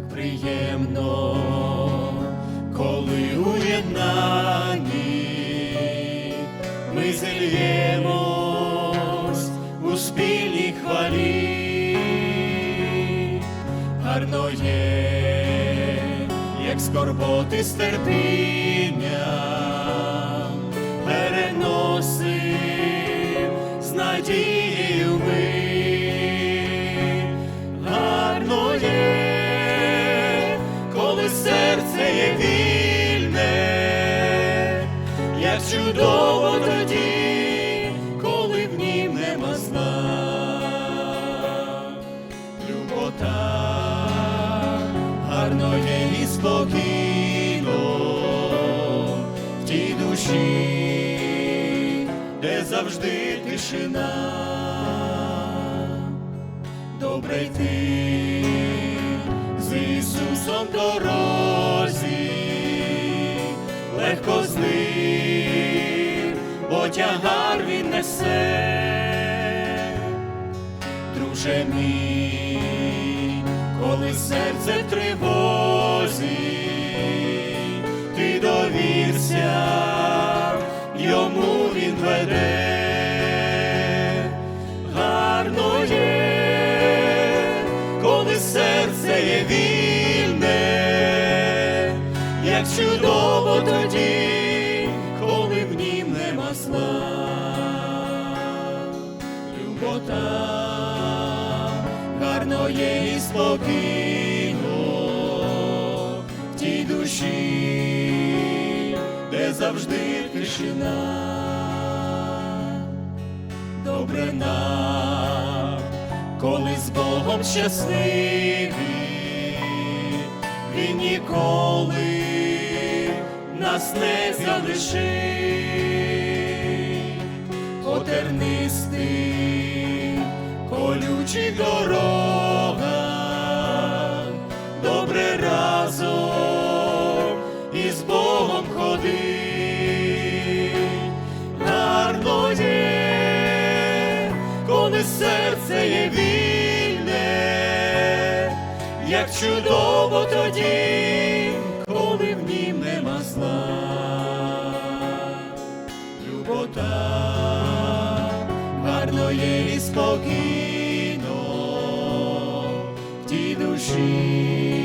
гарно, коли уєднані ми зільємось у спільній хвалі, гарно є, як скорботи з чудово тоді, коли в нім нема зла. Любота гарно є і спокійно в тій душі, де завжди тишина. Добре йти з Ісусом в тягар він несе друже мій, коли серце в тривозі, ти довірся, йому він веде. Гарно є, коли серце є вільне, як чудово тоді, зла любота, гарно є і спокійно в тій душі, де завжди тишина. Добре нам, коли з Богом щасливі, Він ніколи нас не залишить по тернистих, колючих дорогах, добре разом із Богом ходить, гарно є, коли серце є вільне, як чудово тоді, гарно є і спокійно в тій душі,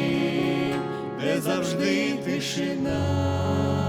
де завжди тишина.